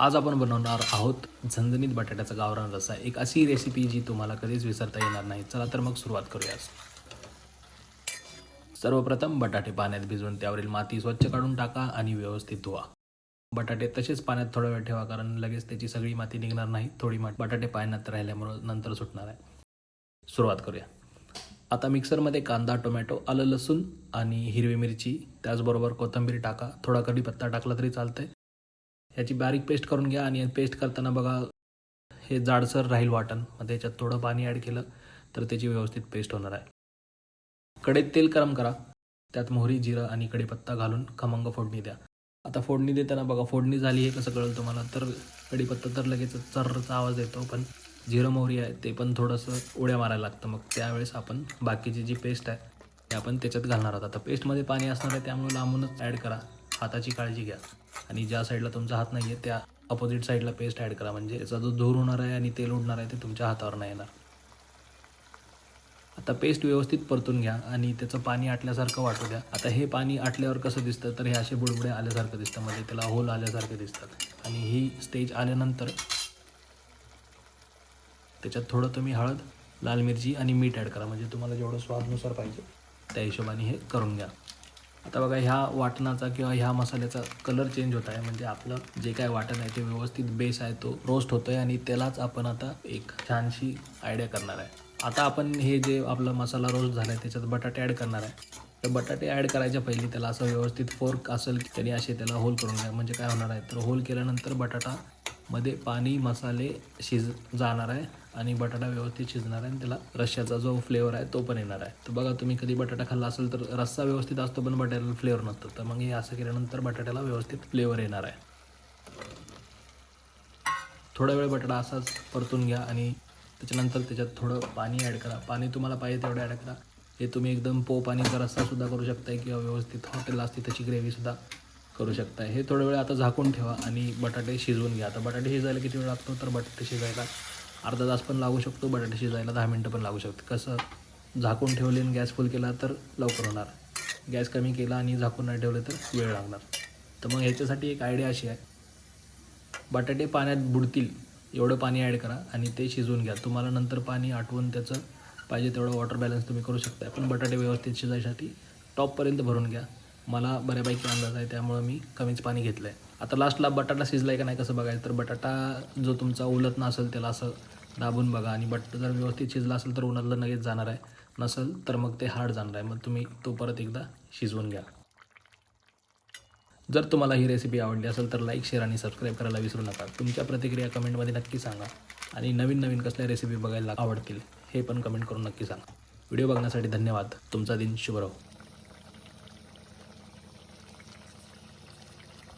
आज आपण बनवणार आहोत झणझणीत बटाट्याचा गावरान रस्सा. एक अशी रेसिपी जी तुम्हाला कधीच विसरता येणार नाही. चला तर मग सुरुवात करूया सर्वप्रथम बटाटे पाण्यात भिजवून त्यावरील माती स्वच्छ काढून टाका आणि व्यवस्थित धुवा. बटाटे तसेच पाण्यात थोडा वेळ ठेवा कारण लगेच त्याची सगळी माती निघणार नाही. थोडी मा बटाटे पाण्यात राहिल्यामुळे नंतर सुटणार आहे. सुरुवात करूया. आता मिक्सरमध्ये कांदा टोमॅटो आलं लसूण आणि हिरवी मिरची त्याचबरोबर कोथिंबीर टाका. थोडा कढीपत्ता टाकला तरी चालतंय. ह्याची बारीक पेस्ट करून घ्या आणि पेस्ट करताना बघा हे जाडसर राहील वाटण. मग त्याच्यात थोडं पाणी ॲड केलं तर त्याची व्यवस्थित पेस्ट होणार आहे. कढईत तेल गरम करा. त्यात मोहरी जिरं आणि कढीपत्ता घालून खमंग फोडणी द्या. आता फोडणी देताना बघा फोडणी झाली आहे कसं कळेल तुम्हाला? तर कढीपत्ता तर लगेच चर्रचा आवाज येतो पण जिरं मोहरी आहे ते पण थोडंसं उड्या मारायला लागतं. मग त्यावेळेस आपण बाकीची जी पेस्ट आहे ते आपण त्याच्यात घालणार आहोत. आता पेस्टमध्ये पाणी असणार आहे त्यामुळे लांबूनच ॲड करा. हाताची काळजी घ्या. आणि ज्या साईडला तुमचा हात नाही आहे त्या अपोजिट साईडला पेस्ट ॲड करा. म्हणजे याचा जो धूर होणार आहे आणि तेल उडणार आहे ते तुमच्या हातावर नाही येणार. आता पेस्ट व्यवस्थित परतून घ्या आणि त्याचं पाणी आटल्यासारखं वाटू द्या. आता हे पाणी आटल्यावर कसं दिसतं? तर हे असे बुडबुडे आल्यासारखं दिसतं. म्हणजे त्याला होल आल्यासारखे दिसतात. आणि ही स्टेज आल्यानंतर त्याच्यात थोडं तुम्ही हळद लाल मिरची आणि मीठ ॲड करा. म्हणजे तुम्हाला जेवढं स्वादनुसार पाहिजे त्या हिशोबाने हे करून घ्या. आता बघा ह्या वाटणाचा किंवा ह्या मसाल्याचा कलर चेंज होत आहे. म्हणजे आपलं जे काय वाटण आहे ते व्यवस्थित बेस आहे तो रोस्ट होतोय आणि त्यालाच आपण आता एक छानशी आयडिया करणार आहे. आता आपण हे जे आपला मसाला रोस्ट झाला आहे त्याच्यात बटाटे ॲड करणार आहे. तर बटाटे ॲड करायच्या पहिले त्याला असं व्यवस्थित फोर्क असेल त्यांनी असे त्याला होल करून घ्या. म्हणजे काय होणार आहे? तर होल केल्यानंतर बटाटा मध्ये पाणी मसाले शिज जाणार आहे आणि बटाटा व्यवस्थित शिजणार आहे आणि त्याला रश्श्याचा जो फ्लेवर आहे तो पण येणार आहे. तर बघा तुम्ही कधी बटाटा खाल्ला असेल तर रस्सा व्यवस्थित असतो पण बटाट्याला फ्लेवर नसतो. तर मग हे असं केल्यानंतर बटाट्याला व्यवस्थित फ्लेवर येणार आहे. थोडा वेळ बटाटा असाच परतून घ्या आणि त्याच्यानंतर त्याच्यात थोडं पाणी ॲड करा. पाणी तुम्हाला पाहिजे तेवढं ॲड करा. हे तुम्ही एकदम पो पाणीचा रस्सासुद्धा करू शकताय किंवा व्यवस्थित हॉटेलला असते त्याची ग्रेव्हीसुद्धा करू शकताय. हे थोडं वेळ आता झाकून ठेवा आणि बटाटे शिजवून घ्या. आता बटाटे शिजायला किती वेळ लागतो? तर बटाटे शिजायला अर्धा तास पण लागू शकतो बटाटे शिजायला दहा मिनटं पण लागू शकते कसं? झाकून ठेवले आणि गॅस फुल केला तर लवकर होणार. गॅस कमी केला आणि झाकून नाही ठेवले तर वेळ लागणार. तर मग ह्याच्यासाठी एक आयडिया अशी आहे. बटाटे पाण्यात बुडतील. एवढं पाणी ॲड करा आणि ते शिजवून घ्या. तुम्हाला नंतर पाणी आटवून त्याचं पाहिजे तेवढं वॉटर बॅलन्स तुम्ही करू शकता पण बटाटे व्यवस्थित शिजायसाठी टॉपपर्यंत भरून घ्या. मला बऱ्यापैकी अंदाज आहे त्यामुळं मी कमीच पाणी घेतलं आहे आता लास्टला बटाटा शिजला आहे का नाही कसं बघायचं तर बटाटा जो तुमचा उलत नसेल त्याला असं दाबून बघा आणि बटाटा जर व्यवस्थित शिजला असेल तर उन्हातलं लगेच जाणार आहे. नसेल तर मग ते हार्ड जाणार आहे. मग तुम्ही तो परत एकदा शिजवून घ्या. जर तुम्हाला ही रेसिपी आवडली असेल तर लाईक शेअर आणि सबस्क्राईब करायला विसरू नका. तुमच्या प्रतिक्रिया कमेंटमध्ये नक्की सांगा आणि नवीन नवीन कसल्या रेसिपी बघायला आवडतील हे पण कमेंट करून नक्की सांगा. व्हिडिओ बघण्यासाठी धन्यवाद. तुमचा दिन शुभ राहो.